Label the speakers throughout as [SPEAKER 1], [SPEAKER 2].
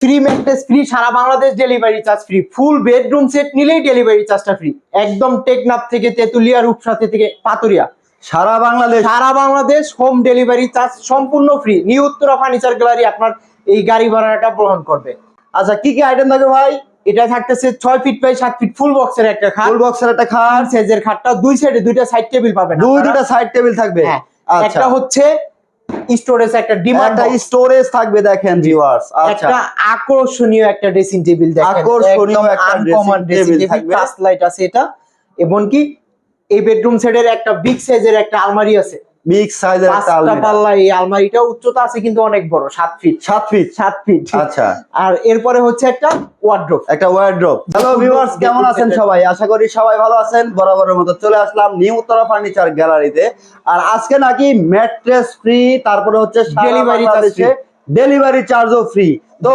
[SPEAKER 1] Free mattress free সারা Bangladesh delivery charge free full bedroom set নিলেই delivery চার্জটা free একদম টেকনাফ থেকে তেতুলিয়া রূপসাথে থেকে পাতুরিয়া।
[SPEAKER 2] সারা বাংলাদেশ।
[SPEAKER 1] সারা বাংলাদেশ হোম ডেলিভারি চার্জ সম্পূর্ণ free new Uttara furniture gallery আপনার এই গাড়ি ভাড়াটা গ্রহণ করবে।
[SPEAKER 2] আচ্ছা কি কি আইটেম থাকে ভাই?
[SPEAKER 1] এটা থাকতেছে ছয় ফিট বাই সাত ফিট ফুল বক্সের একটা খাট।
[SPEAKER 2] ফুল বক্সের একটা খাট।
[SPEAKER 1] আর সাইজের খাটটা দুই সাইডে দুইটা সাইড টেবিল পাবেন
[SPEAKER 2] দুই। দুটা সাইড টেবিল থাকবে।
[SPEAKER 1] হ্যাঁ।
[SPEAKER 2] আচ্ছা।
[SPEAKER 1] একটা হচ্ছে স্টোরেজ একটা ডিমান্ড
[SPEAKER 2] একটা স্টোরেজ থাকবে দেখেন ভিউয়ার্স আচ্ছা।
[SPEAKER 1] একটা আকর্ষণীয় একটা ড্রেসিং টেবিল দেখেন।
[SPEAKER 2] আকর্ষণীয় একটা
[SPEAKER 1] ড্রেসিং টেবিল
[SPEAKER 2] থাকবে।
[SPEAKER 1] টাচ লাইট আছে এটা। এবং কি এই বেডরুম সেটের একটা বিগ সাইজের একটা আলমারি আছে।
[SPEAKER 2] বিগ সাইজের একটা
[SPEAKER 1] পাঁচটা
[SPEAKER 2] আলমিরা
[SPEAKER 1] পাল্লা এই আলমারিটা উচ্চতা আছে কিন্তু অনেক বড় ফিট
[SPEAKER 2] ফিট
[SPEAKER 1] ফিট
[SPEAKER 2] আচ্ছা।
[SPEAKER 1] আর এরপরে হচ্ছে একটা ওয়ার্ড্রোপ
[SPEAKER 2] একটা ওয়ার্ড্রপ হ্যালো ভিউয়ার্স কেমন আছেন সবাই? আশা করি সবাই ভালো আছেন। বরাবরের মতো চলে আসলাম নিউ উত্তরা ফার্নিচার গ্যালারিতে আর আজকে নাকি ম্যাট্রেস ফ্রি তারপরে হচ্ছে। ডেলিভারি চার্জও ফ্রি তো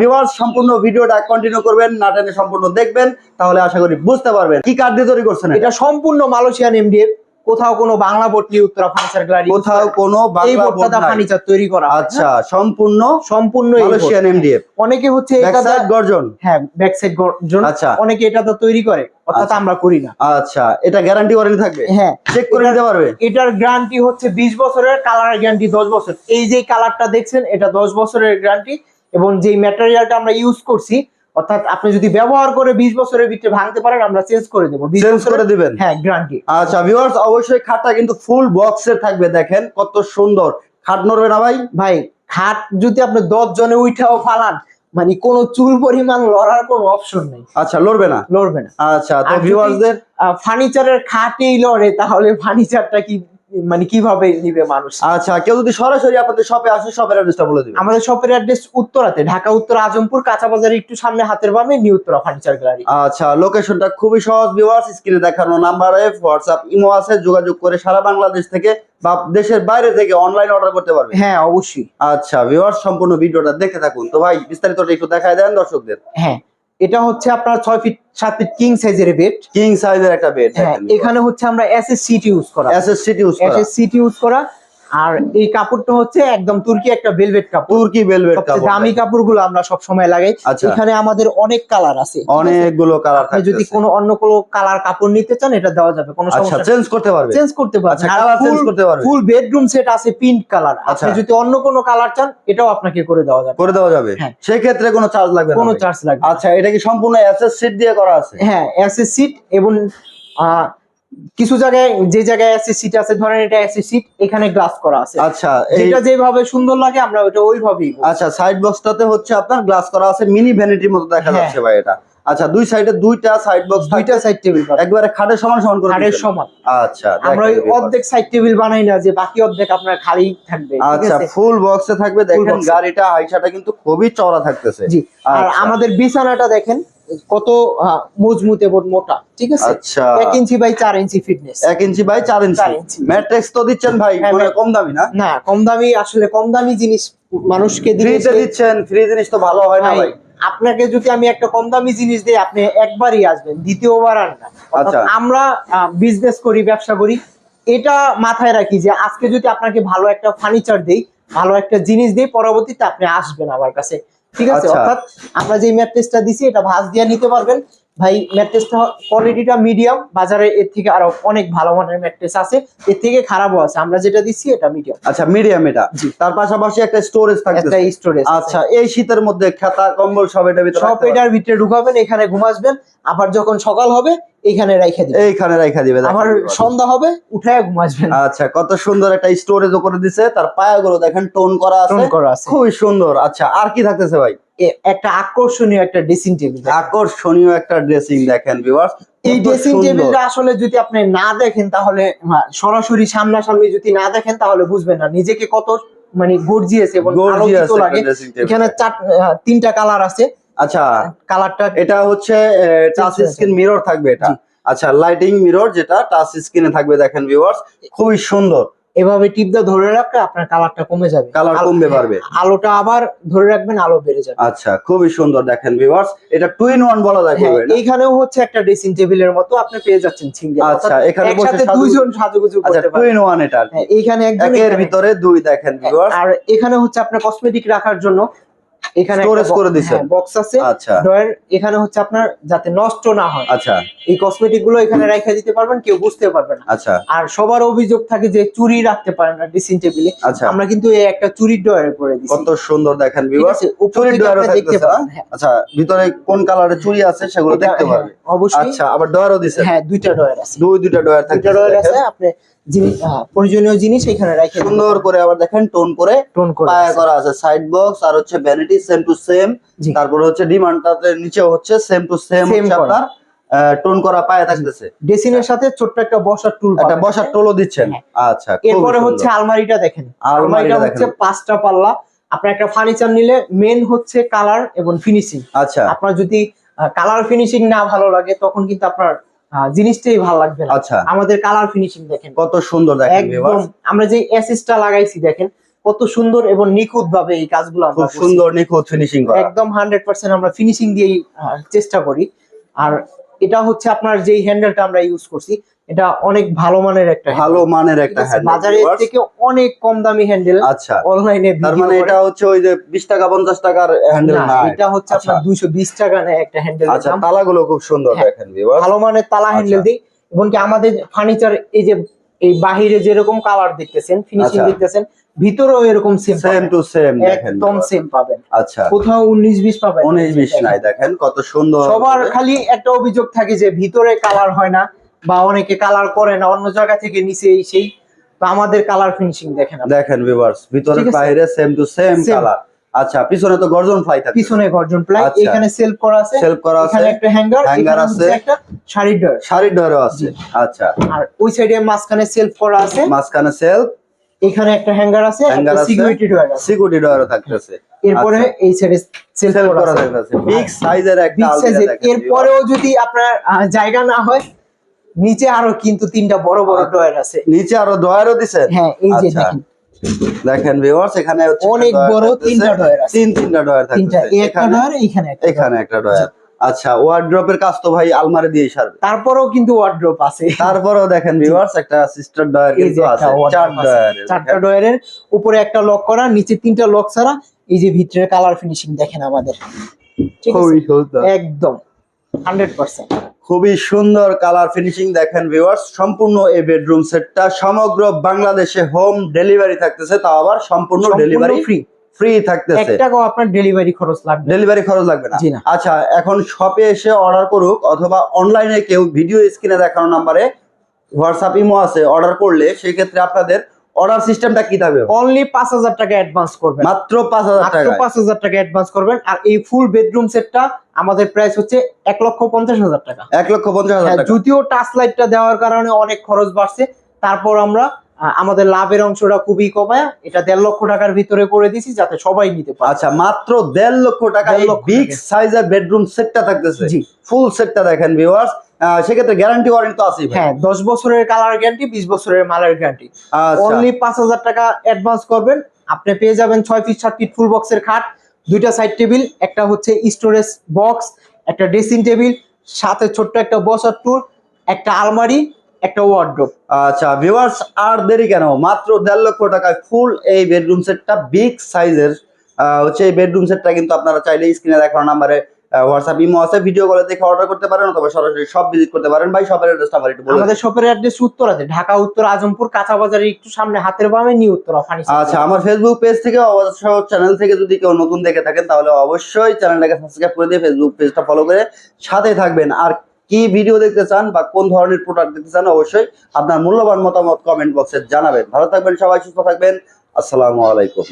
[SPEAKER 2] ভিউয়ার্স সম্পূর্ণ ভিডিওটা কন্টিনিউ করবেন না টেনে সম্পূর্ণ দেখবেন তাহলে আশা করি বুঝতে পারবেন। কি কার্ড দিয়ে তৈরি করছেন এটা?
[SPEAKER 1] এটা সম্পূর্ণ মালয়েশিয়ান এমডিএফ কোথাও কোনো বাংলা নিয়ে উত্তরা ফার্নিচার গ্যালারি
[SPEAKER 2] কোথাও কোনো
[SPEAKER 1] এই
[SPEAKER 2] বাংলা
[SPEAKER 1] বোর্ডটা ফার্নিচার তৈরি করা
[SPEAKER 2] আচ্ছা সম্পূর্ণ
[SPEAKER 1] হ্যাঁ? সম্পূর্ণ board।
[SPEAKER 2] মালয়েশিয়ান এমডিএফ
[SPEAKER 1] অনেকে হচ্ছে এটা
[SPEAKER 2] গর্জন?
[SPEAKER 1] হ্যাঁ ব্যাক সাইড জন্য
[SPEAKER 2] আচ্ছা।
[SPEAKER 1] অনেকে এটা তো তৈরি করে অর্থাৎ
[SPEAKER 2] আচ্ছা।
[SPEAKER 1] আমরা করি না।
[SPEAKER 2] আচ্ছা এটা গ্যারান্টি ওয়ারেন্টি থাকবে?
[SPEAKER 1] হ্যাঁ।
[SPEAKER 2] চেক করে নিতে পারবে?
[SPEAKER 1] এটার গ্যারান্টি হচ্ছে বিশ বছরের কালার গ্যারান্টি দশ বছর। এই যে কালারটা দেখছেন এটা দশ বছরের গ্যারান্টি এবং যে ম্যাটেরিয়ালটা আমরা ইউজ করছি অর্থাৎ আপনি যদি ব্যবহার করে বিশ বছরের ভিতরে ভাঙতে পারেন আমরা চেঞ্জ করে দেবো। 20
[SPEAKER 2] চেঞ্জ করে দিবেন?
[SPEAKER 1] হ্যাঁ গ্যারান্টি
[SPEAKER 2] আচ্ছা ভিউয়ার্স অবশ্যই খাটটা কিন্তু ফুল বক্সের থাকবে দেখেন কত সুন্দর। খাট নড়বে না ভাই?
[SPEAKER 1] ভাই খাট যদি আপনি দশ জনে উঠাও ফালান মানে কোনো চুল পরিমাণ লড়ার কোনো অপশন নেই।
[SPEAKER 2] আচ্ছা লড়বে না?
[SPEAKER 1] লড়বে না।
[SPEAKER 2] আচ্ছা তো ভিউয়ার্সদের
[SPEAKER 1] ফার্নিচারের খাটেই লড়ে তাহলে ফার্নিচারটা কি মানে কীভাবে নিবে মানুষ?
[SPEAKER 2] আচ্ছা কেউ যদি সরাসরি আপনাদের শপে আসে শপের অ্যাড্রেসটা বলে দিবেন।
[SPEAKER 1] আমাদের শপের অ্যাড্রেস উত্তরাতে ঢাকা উত্তর আজমপুর কাঁচা বাজারের একটু সামনে হাতের বামে নিউ উত্তরা ফার্নিচার গ্যালারি
[SPEAKER 2] আচ্ছা লোকেশনটা খুবই সহজ ভিউয়ার্স স্ক্রিনে দেখানো নাম্বারে হোয়াটসঅ্যাপ ইমো আছে যোগাযোগ করে সারা বাংলাদেশ থেকে বা দেশের বাইরে থেকে অনলাইন অর্ডার করতে পারবে
[SPEAKER 1] হ্যাঁ অবশ্যই।
[SPEAKER 2] আচ্ছা ভিউয়ার্স সম্পূর্ণ ভিডিওটা দেখতে থাকুন। তো ভাই বিস্তারিতটা একটু দেখায় দেন দর্শকদের।
[SPEAKER 1] হ্যাঁ এটা হচ্ছে আপনার ছয় ফিট সাত ফিট কিং সাইজের বেড
[SPEAKER 2] কিং সাইজের একটা বেড
[SPEAKER 1] হ্যাঁ এখানে হচ্ছে আমরা এস এস সিট ইউজ করা।
[SPEAKER 2] ইউজ
[SPEAKER 1] এস
[SPEAKER 2] করা।
[SPEAKER 1] এস সিট ইউজ করা। আর এই কাপড়টা হচ্ছে একদম তুর্কি একটা ভেলভেট কাপড়।
[SPEAKER 2] তুর্কি ভেলভেট কাপড়
[SPEAKER 1] দামি কাপড়গুলো আমরা সব সময় লাগাই।
[SPEAKER 2] আচ্ছা।
[SPEAKER 1] এখানে আমাদের অনেক কালার আছে
[SPEAKER 2] অনেকগুলো কালার
[SPEAKER 1] আপনি যদি কোনো অন্য কোনো কালার কাপড় নিতে চান এটা দেওয়া যাবে কোনো
[SPEAKER 2] আচ্ছা
[SPEAKER 1] সমস্যা
[SPEAKER 2] চেঞ্জ করতে পারবে?
[SPEAKER 1] চেঞ্জ করতে
[SPEAKER 2] আচ্ছা কালার চেঞ্জ করতে পারবে।
[SPEAKER 1] ফুল বেডরুম সেট আছে পিঙ্ক কালার
[SPEAKER 2] আচ্ছা।
[SPEAKER 1] আপনি যদি অন্য কোনো কালার চান এটাও আপনাকে করে দেওয়া যাবে।
[SPEAKER 2] করে দেওয়া যাবে?
[SPEAKER 1] হ্যাঁ।
[SPEAKER 2] সেই ক্ষেত্রে কোনো চার্জ লাগবে না
[SPEAKER 1] কোনো চার্জ লাগবে
[SPEAKER 2] আচ্ছা এটা কি সম্পূর্ণ এসএস সিট দিয়ে করা আছে?
[SPEAKER 1] হ্যাঁ এসএস সিট এবং আহ, কিছু জায়গায় যে জায়গায় এসএস সিট আছে ধরেন এটা এসএস সিট এখানে গ্লাস করা আছে।
[SPEAKER 2] আচ্ছা এই
[SPEAKER 1] যেটা যেভাবে সুন্দর লাগে আমরা ওটা ওইভাবেই।
[SPEAKER 2] আচ্ছা সাইড বক্সটাতে হচ্ছে আপনার গ্লাস করা আছে মিনি ভ্যানিটির মতো দেখা
[SPEAKER 1] হ্যাঁ।
[SPEAKER 2] যাচ্ছে ভাই এটা। আচ্ছা দুই সাইডে দুইটা সাইড বক্স
[SPEAKER 1] দুইটা সাইড টেবিল
[SPEAKER 2] একবারে খাটের সমান সমান করে
[SPEAKER 1] খাটের সমান।
[SPEAKER 2] আচ্ছা
[SPEAKER 1] আমরা ওই অর্ধেক সাইড টেবিল বানাই না যে বাকি অর্ধেক আপনার খালি থাকবে
[SPEAKER 2] আচ্ছা ফুল বক্সে থাকবে দেখেন। গাড়িটা হাইসাটা কিন্তু খুবই চওড়া থাকতেছে।
[SPEAKER 1] জি আর
[SPEAKER 2] আচ্ছা।
[SPEAKER 1] আমাদের বিছানাটা দেখেন কত মজবুত এবং মোটা ঠিক আছে?
[SPEAKER 2] আচ্ছা।
[SPEAKER 1] এক ইঞ্চি বাই চার ইঞ্চি ফিটনেস
[SPEAKER 2] এক ইঞ্চি বাই চার ইঞ্চি। ম্যাট্রিক্স তো দিচ্ছেন ভাই
[SPEAKER 1] হ্যাঁ,
[SPEAKER 2] মানে কম দামি না?
[SPEAKER 1] না কম দামি আসলে কম দামি জিনিস মানুষকে
[SPEAKER 2] ফ্রিতে দিচ্ছেন ফ্রি জিনিস তো ভালো হয় না
[SPEAKER 1] ভাই,
[SPEAKER 2] ভাই।
[SPEAKER 1] আপনাকে যদি আমি একটা কম দামি জিনিস দিই আপনি একবারই আসবেন দ্বিতীয়বার আর না।
[SPEAKER 2] আচ্ছা।
[SPEAKER 1] আমরা বিজনেস করি ব্যবসা করি এটা মাথায় রাখি যে আজকে যদি আপনাকে ভালো একটা ফার্নিচার দেই ভালো একটা জিনিস দিয়ে পরবর্তীতে আপনি আসবেন আমার কাছে। ঠিক আছে?
[SPEAKER 2] আচ্ছা।
[SPEAKER 1] অর্থাৎ আমরা যে ম্যাট্রেসটা দিছি এটা ভাঁজ দিয়ে নিতে পারবেন। ভাই ম্যাট্রেসটা কোয়ালিটিটা মিডিয়াম বাজারে এর থেকে আরও অনেক ভালো মানের ম্যাট্রেস আছে। এর থেকে খারাপও আছে। আমরা যেটা দিচ্ছি এটা মিডিয়াম
[SPEAKER 2] আচ্ছা মিডিয়াম এটা।
[SPEAKER 1] জি।
[SPEAKER 2] তার পাশাপাশি একটা স্টোরেজ
[SPEAKER 1] থাকবে
[SPEAKER 2] একটা
[SPEAKER 1] স্টোরেজ
[SPEAKER 2] আচ্ছা এই শীতের মধ্যে খাতা কম্বল সব এটা ভিতরে
[SPEAKER 1] সব এটার ভিতরে ঢুকাবেন এখানে ঘুমাসবেন। আবার যখন সকাল হবে রেখে
[SPEAKER 2] পারবেন।
[SPEAKER 1] দিবেন
[SPEAKER 2] এইখানে রাখা দিবে দেখেন
[SPEAKER 1] আবার
[SPEAKER 2] viewers।
[SPEAKER 1] সন্ধ্যা হবে উঠায় ঘুমাসবেন
[SPEAKER 2] আচ্ছা কত সুন্দর একটা স্টোরেজ করে দিছে তার পায়াগুলো দেখেন টোন করা আছে।
[SPEAKER 1] টোন করা আছে।
[SPEAKER 2] খুবই সুন্দর। আচ্ছা আর কি থাকতেছে ভাই?
[SPEAKER 1] একটা আকর্ষণীয় একটা ড্রেসিং টেবিল
[SPEAKER 2] আকর্ষণীয় একটা ড্রেসিং দেখেন ভিউয়ার্স
[SPEAKER 1] এই ড্রেসিং টেবিলটা আসলে যদি আপনি না দেখেন তাহলে হ্যাঁ, সরাসরি সামনাসামনি যদি না দেখেন তাহলে বুঝবেন না। নিজেকে কত মানে গর্জিয়াস এবং আলোকিত লাগে। এখানে চার তিনটা কালার আছে।
[SPEAKER 2] আচ্ছা
[SPEAKER 1] কালারটা
[SPEAKER 2] এটা হচ্ছে টাচ। স্ক্রিন মিরর থাকবে এটা। আচ্ছা লাইটিং মিরর যেটা টাচ স্ক্রিনে থাকবে দেখেন ভিউয়ার্স খুবই সুন্দর।
[SPEAKER 1] এভাবে টিপ দিয়ে ধরে রাখলে আপনার কালারটা কমে যাবে।
[SPEAKER 2] কালার কমবে পারবে
[SPEAKER 1] আলোটা আবার ধরে রাখবেন আলো বেড়ে যাবে।
[SPEAKER 2] আচ্ছা খুবই সুন্দর দেখেন ভিউয়ার্স এটা টু ইন ওয়ান বলা যায়
[SPEAKER 1] হ্যাঁ? এইখানেও হচ্ছে একটা ড্রেসিং টেবিলের মতো আপনি পেয়ে যাচ্ছেন সিঙ্গেল
[SPEAKER 2] আচ্ছা, এখানে বসে
[SPEAKER 1] দুইজন সাজুগুজু
[SPEAKER 2] আচ্ছা
[SPEAKER 1] করতে
[SPEAKER 2] টু ইন ওয়ান এটা।
[SPEAKER 1] হ্যাঁ, এইখানে একজন এর
[SPEAKER 2] ভিতরে দুই দেখেন ভিউয়ার্স
[SPEAKER 1] আর এখানে হচ্ছে আপনার কসমেটিক রাখার জন্য এখানে
[SPEAKER 2] Storage করে দিছেন?
[SPEAKER 1] বক্স আছে।
[SPEAKER 2] আচ্ছা।
[SPEAKER 1] ড্রয়ার এখানে হচ্ছে আপনার যাতে নষ্ট না হয়।
[SPEAKER 2] আচ্ছা।
[SPEAKER 1] এই কসমেটিকগুলো এখানে রেখে দিতে পারবেন কেউ বুঝতে পারবে না।
[SPEAKER 2] আচ্ছা।
[SPEAKER 1] আর সবার অভিযোগ থাকে যে চুরি রাখতে পারে না ড্রেসিং টেবিলে।
[SPEAKER 2] আচ্ছা।
[SPEAKER 1] আমরা কিন্তু এই একটা চুরির ড্রয়ার করে দিচ্ছি
[SPEAKER 2] কত সুন্দর দেখেন ভিউয়ার্স চুরির
[SPEAKER 1] থেকে দেখতে
[SPEAKER 2] থাকতেছে না?
[SPEAKER 1] পারেন হ্যাঁ।
[SPEAKER 2] আচ্ছা ভিতরে কোন কালারের চুড়ি আছে সেগুলো দেখতে
[SPEAKER 1] হ্যাঁ,
[SPEAKER 2] পারবে।
[SPEAKER 1] অবশ্যই।
[SPEAKER 2] আচ্ছা আবার ডয়ারও দিছেন।
[SPEAKER 1] হ্যাঁ দুইটা ডয়ার আছে।
[SPEAKER 2] দুই দুইটা
[SPEAKER 1] দুইটা
[SPEAKER 2] থাকতেছে
[SPEAKER 1] ডয়ার আছে আপনি প্রয়োজনীয় জিনিস এখানে রেখে
[SPEAKER 2] সুন্দর করে আবার দেখেন টোন করে
[SPEAKER 1] টোন করে
[SPEAKER 2] পায়া করা আছে। সাইড বক্স আর হচ্ছে ভ্যানিটি সেম টু সেম। তারপরে হচ্ছে ডিমান্ডটাতে নিচেও হচ্ছে সেম টু সেম আপনার টোন করা পায়া থাকতেছে।
[SPEAKER 1] ড্রেসিং এর সাথে ছোট্ট একটা বসার টুল
[SPEAKER 2] একটা বসার টোলও দিচ্ছেন।
[SPEAKER 1] হ্যাঁ।
[SPEAKER 2] আচ্ছা
[SPEAKER 1] এরপরে হচ্ছে আলমারিটা দেখেন।
[SPEAKER 2] আলমারিটা
[SPEAKER 1] হচ্ছে পাঁচটা পাল্লা। আপনার একটা ফার্নিচার নিলে মেন হচ্ছে কালার এবং ফিনিশিং
[SPEAKER 2] আচ্ছা।
[SPEAKER 1] আপনার যদি কালার ফিনিশিং না ভালো লাগে তখন কিন্তু আপনার জিনিসটাই ভালো লাগবে
[SPEAKER 2] আচ্ছা।
[SPEAKER 1] আমাদের কালার ফিনিশিং দেখেন।
[SPEAKER 2] কত সুন্দর দেখেন
[SPEAKER 1] একদম। আমরা যে অ্যাসিসটা লাগাইছি দেখেন কত সুন্দর এবং নিখুঁত ভাবে এই কাজগুলো
[SPEAKER 2] খুব সুন্দর নিখুঁত ফিনিশিং
[SPEAKER 1] একদম হান্ড্রেড পার্সেন্ট আমরা ফিনিশিং দিয়েই চেষ্টা করি। আর এটা হচ্ছে আপনার যেই হ্যান্ডেলটা আমরা ইউজ করছি এটা অনেক ভালো মানের একটা
[SPEAKER 2] ভালো মানের একটা হ্যান্ডেল
[SPEAKER 1] বাজারের থেকে অনেক কম দামি হ্যান্ডেল
[SPEAKER 2] আচ্ছা
[SPEAKER 1] অনলাইনে
[SPEAKER 2] তার মানে এটা হচ্ছে ওই যে বিশ টাকা পঞ্চাশ টাকার হ্যান্ডেল না
[SPEAKER 1] এটা হচ্ছে আপনার
[SPEAKER 2] আচ্ছা।
[SPEAKER 1] দুইশো বিশ টাকা নেয় একটা হ্যান্ডেল
[SPEAKER 2] আচ্ছা তালাগুলো খুব সুন্দর
[SPEAKER 1] হ্যাঁ।
[SPEAKER 2] দেখেন viewers।
[SPEAKER 1] ভালো মানের তালা হ্যান্ডেল
[SPEAKER 2] আচ্ছা।
[SPEAKER 1] দিই এবং কি আমাদের ফার্নিচার এই যে এই বাহিরে যেরকম কালার দেখতেছেন ফিনিশিং
[SPEAKER 2] আচ্ছা।
[SPEAKER 1] দেখতেছেন ভিতরেও এরকম সেম
[SPEAKER 2] সেম টু সেম দেখেন
[SPEAKER 1] একদম সেম পাবেন
[SPEAKER 2] আচ্ছা
[SPEAKER 1] কোথাও উনিশ বিশ পাবেন না।
[SPEAKER 2] উনিশ বিশ নাই দেখেন কত সুন্দর
[SPEAKER 1] সবার খালি একটা অভিযোগ থাকে যে ভিতরে কালার হয় না বা অনেকে কালার করে না অন্য জায়গা থেকে নিচে এই সেই তো আমাদের কালার ফিনিশিং দেখেন।
[SPEAKER 2] দেখেন ভিউয়ার্স ভিতরে বাইরে সেম টু সেম কালার আচ্ছা পিছনে তো গর্জন ফ্লাই থাকে
[SPEAKER 1] পিছনে গর্জন প্লাই
[SPEAKER 2] আচ্ছা।
[SPEAKER 1] এখানে সেলফ করা আছে।
[SPEAKER 2] সেলফ করা আছে।
[SPEAKER 1] এখানে একটা হ্যাঙ্গার এখানে
[SPEAKER 2] আছে।
[SPEAKER 1] একটা শাড়ির ডয়ার
[SPEAKER 2] শাড়ির ডয়ারও আছে। আচ্ছা।
[SPEAKER 1] আর ওই সাইডে মাঝখানে সেলফ করা আছে।
[SPEAKER 2] মাঝখানে সেলফ
[SPEAKER 1] এখানে একটা হ্যাঙ্গার আছে একটা সিকিউরিটি ডয়ার আছে।
[SPEAKER 2] সিকিউরিটি ডয়ারও থাকতেছে।
[SPEAKER 1] এরপরে
[SPEAKER 2] আচ্ছা।
[SPEAKER 1] এই সাইডে সেলফ করা
[SPEAKER 2] থাকতেছে। বিগ সাইজের একটা
[SPEAKER 1] Big
[SPEAKER 2] আলমিরা viewers।
[SPEAKER 1] এরপরেও যদি আপনার জায়গা না হয় নিচে আরও কিন্তু তিনটা বড় বড় ডয়ার আছে।
[SPEAKER 2] নিচে আরও ডয়ারও দিছেন
[SPEAKER 1] হ্যাঁ এই যে
[SPEAKER 2] আচ্ছা।
[SPEAKER 1] দেখেন।
[SPEAKER 2] দেখেন ভিউয়ার্স এখানে হচ্ছে
[SPEAKER 1] অনেক বড়। তিনটা ডয়ার আছে।
[SPEAKER 2] তিন তিনটা ডয়ার
[SPEAKER 1] তিনটা
[SPEAKER 2] থাকতেছে।
[SPEAKER 1] এই একটা
[SPEAKER 2] এখানে
[SPEAKER 1] ডয়ার এইখানে একটা
[SPEAKER 2] এখানে একটা ডয়ার আচ্ছা ওয়ার্ড্রপের কাজ তো ভাই আলমারি দিয়ে সারবে।
[SPEAKER 1] তারপরেও কিন্তু ওয়ার্ড্রপ আছে।
[SPEAKER 2] তারপরেও দেখেন ভিউয়ার্স একটা সিস্টার ডয়ার কিন্তু আছে। চার
[SPEAKER 1] আছে।
[SPEAKER 2] ডয়ারের
[SPEAKER 1] চারটা ডয়ারের উপরে একটা লক করা নিচে তিনটা লক ছাড়া এই যে ভিতরে কালার ফিনিশিং দেখেন আমাদের। ঠিক আছে? একদম হান্ড্রেড পার্সেন্ট
[SPEAKER 2] খুবই সুন্দর কালার ফিনিশিং দেখেন ভিউয়ার্স সম্পূর্ণ এই বেডরুম সেটটা সমগ্র বাংলাদেশে হোম ডেলিভারি থাকতেছে তাও আবার সম্পূর্ণ ডেলিভারি
[SPEAKER 1] ফ্রি
[SPEAKER 2] ফ্রি থাকতেছে।
[SPEAKER 1] এক টাকাও আপনার ডেলিভারি খরচ লাগবে। না।
[SPEAKER 2] ডেলিভারি খরচ লাগবে না। আচ্ছা এখন শপে এসে অর্ডার করুক অথবা অনলাইনে কেউ ভিডিও স্ক্রিনে দেখানো নাম্বারে হোয়াটসঅ্যাপ ইমো আছে অর্ডার করলে সেই ক্ষেত্রে আপনাদের অর্ডার সিস্টেমটা কি থাকবে?
[SPEAKER 1] অনলি পাঁচ হাজার টাকা অ্যাডভান্স করবেন।
[SPEAKER 2] মাত্র পাঁচ হাজার
[SPEAKER 1] মাত্র
[SPEAKER 2] টাকা
[SPEAKER 1] পাঁচ হাজার টাকা অ্যাডভান্স করবেন। আর এই ফুল বেডরুম সেটটা আমাদের প্রাইস হচ্ছে এক লক্ষ পঞ্চাশ হাজার টাকা।
[SPEAKER 2] এক লক্ষ পঞ্চাশ হাজার
[SPEAKER 1] হ্যাঁ,
[SPEAKER 2] টাকা।
[SPEAKER 1] যদিও টাচ লাইটটা দেওয়ার কারণে অনেক খরচ বাড়ছে তারপর আমরা আমাদের লাভের অংশটা খুবই কমায় এটা দেড় লক্ষ টাকার ভিতরে করে দিছি যাতে সবাই নিতে পারে।
[SPEAKER 2] আচ্ছা মাত্র দেড় লক্ষ টাকা বিগ। সাইজের বেডরুম সেটটা থাকতেছে।
[SPEAKER 1] জি।
[SPEAKER 2] ফুল সেটটা দেখেন ভিউয়ার্স সেক্ষেত্রে গ্যারান্টি ওয়ারেন্টি তো আছেই
[SPEAKER 1] হ্যাঁ দশ বছরের কালার গ্যারান্টি বিশ বছরের মালের গ্যারান্টি
[SPEAKER 2] আচ্ছা।
[SPEAKER 1] অনলি পাঁচ হাজার টাকা অ্যাডভান্স করবেন। আপনি পেয়ে যাবেন ছয় ফিট সাত ফিট ফুল বক্সের খাট। দুইটা সাইড টেবিল একটা হচ্ছে স্টোরেজ বক্স একটা ড্রেসিং টেবিল সাথে ছোট্ট একটা বসার টুর একটা আলমারি একটা ওয়ার্ড্রোপ
[SPEAKER 2] আচ্ছা ভিউয়ার্স আর দেরি কেন? মাত্র দেড় লক্ষ টাকায় ফুল এই বেডরুম সেটটা বিগ সাইজের হচ্ছে এই বেডরুম সেটটা কিন্তু আপনারা চাইলে স্ক্রিনে দেখানো নাম্বারে হোয়াটসঅ্যাপ ইমো আছে। ভিডিও কলে দেখে অর্ডার করতে পারেন অথবা সরাসরি সব ভিজিট করতে পারেন। ভাই শপের অ্যাড্রেসটা আবার একটু বলুন
[SPEAKER 1] আমাদের শপের অ্যাড্রেস উত্তরাতে ঢাকা উত্তর আজমপুর কাঁচা বাজারের একটু সামনে হাতের বামে নিউ উত্তরা ফার্নিচার
[SPEAKER 2] আচ্ছা আমার ফেসবুক পেজ থেকে অবশ্য চ্যানেল থেকে যদি কেউ নতুন দেখে থাকেন তাহলে অবশ্যই চ্যানেলটাকে সাবস্ক্রাইব করে দিয়ে ফেসবুক পেজটা ফলো করে সাথে থাকবেন। আর কি ভিডিও দেখতে চান বা কোন ধরনের প্রোডাক্ট দেখতে চান অবশ্যই আপনার মূল্যবান মতামত কমেন্ট বক্সে জানাবেন। ভালো থাকবেন সবাই, সুস্থ থাকবেন। আসসালামু আলাইকুম।